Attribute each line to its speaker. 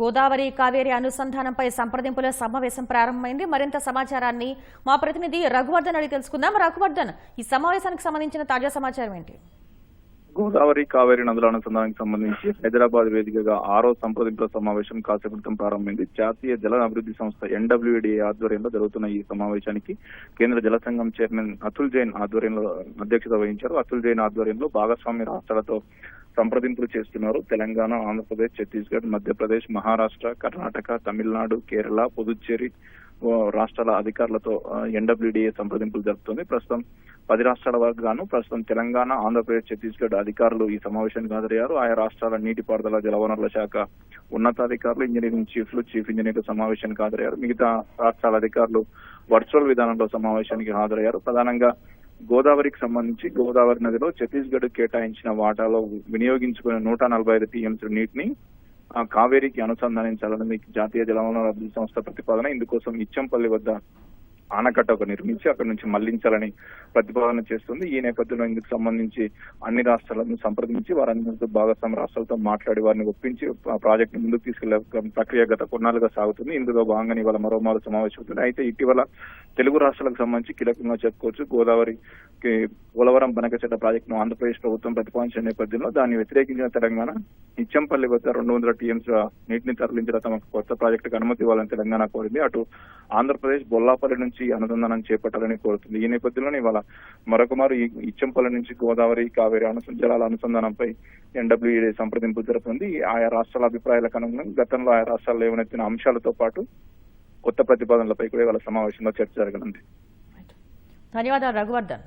Speaker 1: గోదావరి కావేరి అనుసంధానంపై సంప్రదింపుల సమావేశం ప్రారంభమైంది. మరింత సమాచారాన్ని మా ప్రతినిధి రఘువర్ధన్ అడిగి తెలుసుకుందాం. రఘువర్ధన్ ఈ సమావేశానికి సంబంధించిన తాజా సమాచారం ఏంటి?
Speaker 2: గోదావరి కావేరి నదుల అనుసంధానానికి సంబంధించి హైదరాబాద్ వేదికగా ఆరో సంప్రదింపుల సమావేశం కాసేపు క్రితం ప్రారంభమైంది. జాతీయ జల అభివృద్ధి సంస్థ ఎన్డబ్ల్యూడి ఆధ్వర్యంలో జరుగుతున్న ఈ సమావేశానికి కేంద్ర జల సంఘం చైర్మన్ అతుల్ జైన్ ఆధ్వర్యంలో అధ్యక్షత వహించారు. అతుల్ జైన్ ఆధ్వర్యంలో భాగస్వామ్య రాష్ట్రాలతో సంప్రదింపులు చేస్తున్నారు. తెలంగాణ ఆంధ్రప్రదేశ్ ఛత్తీస్గఢ్ మధ్యప్రదేశ్ మహారాష్ట్ర కర్ణాటక తమిళనాడు కేరళ పుదుచ్చేరి రాష్ట్రాల అధికారులతో ఎన్డబ్ల్యూడీఏ సంప్రదింపులు జరుపుతుంది. ప్రస్తుతం పది రాష్ట్రాల వరకు గాను ప్రస్తుతం తెలంగాణ ఆంధ్రప్రదేశ్ ఛత్తీస్గఢ్ అధికారులు ఈ సమావేశానికి హాజరయ్యారు. ఆయా రాష్ట్రాల నీటిపారుదల జలవనరుల శాఖ ఉన్నతాధికారులు ఇంజనీరింగ్ చీఫ్లు చీఫ్ ఇంజనీర్లు సమావేశానికి హాజరయ్యారు. మిగతా రాష్ట్రాల అధికారులు వర్చువల్ విధానంలో సమావేశానికి హాజరయ్యారు. ప్రధానంగా గోదావరికి సంబంధించి గోదావరి నదిలో ఛత్తీస్గఢ్ కేటాయించిన వాటాలో వినియోగించుకునే నూట నలభై ఐదు టీఎంసీ నీటిని కావేరికి అనుసంధానించాలని జాతీయ జలవనరుల అభివృద్ధి సంస్థ ప్రతిపాదన ఇందుకోసం ఇచ్చంపల్లి వద్ద ఆనకట్ట ఒక నిర్మించి అక్కడి నుంచి మళ్ళించాలని ప్రతిపాదన చేస్తుంది. ఈ నేపథ్యంలో ఇందుకు సంబంధించి అన్ని రాష్ట్రాలను సంప్రదించి వారందరితో భాగస్వామ్య రాష్ట్రాలతో మాట్లాడి వారిని ఒప్పించి ప్రాజెక్టు ముందుకు తీసుకెళ్ళే ప్రక్రియ గత కొన్నాళ్ళుగా సాగుతుంది. ఇందులో భాగంగా ఇవాళ మరోమారు సమావేశం అవుతుంది అయితే ఇటీవల తెలుగు రాష్ట్రాలకు సంబంధించి కీలకంగా చెప్పుకోవచ్చు. గోదావరి పోలవరం బనకచెట్ట ప్రాజెక్టును ఆంధ్రప్రదేశ్ ప్రభుత్వం ప్రతిపాదించిన నేపథ్యంలో దాన్ని వ్యతిరేకించిన తెలంగాణ ఇచ్చంపల్లి వద్ద రెండు వందల టీఎంస్ నీటిని తరలించడం తమకు కొత్త ప్రాజెక్టుకు అనుమతి ఇవ్వాలని తెలంగాణ కోరింది. అటు ఆంధ్రప్రదేశ్ బొల్లాపల్లి నుంచి అనుసంధానం చేపట్టాలని కోరుతుంది. ఈ నేపథ్యంలోనే ఇవాళ మరొకమారు ఈ ఇచ్చంపల్లి నుంచి గోదావరి కావేరి అనుస జలాల అనుసంధానంపై ఎన్డబ్ల్యూఏ సంప్రదింపులు జరుపుతుంది ఆయా రాష్ట్రాల అభిప్రాయాలకు అనుగుణంగా గతంలో ఆయా రాష్ట్రాల్లో లేవనెత్తిన అంశాలతో పాటు కొత్త ప్రతిపాదనలపై కూడా ఇవాళ సమావేశంలో చర్చ జరగనుంది.
Speaker 1: ధన్యవాదాలు రఘువర్ధన్.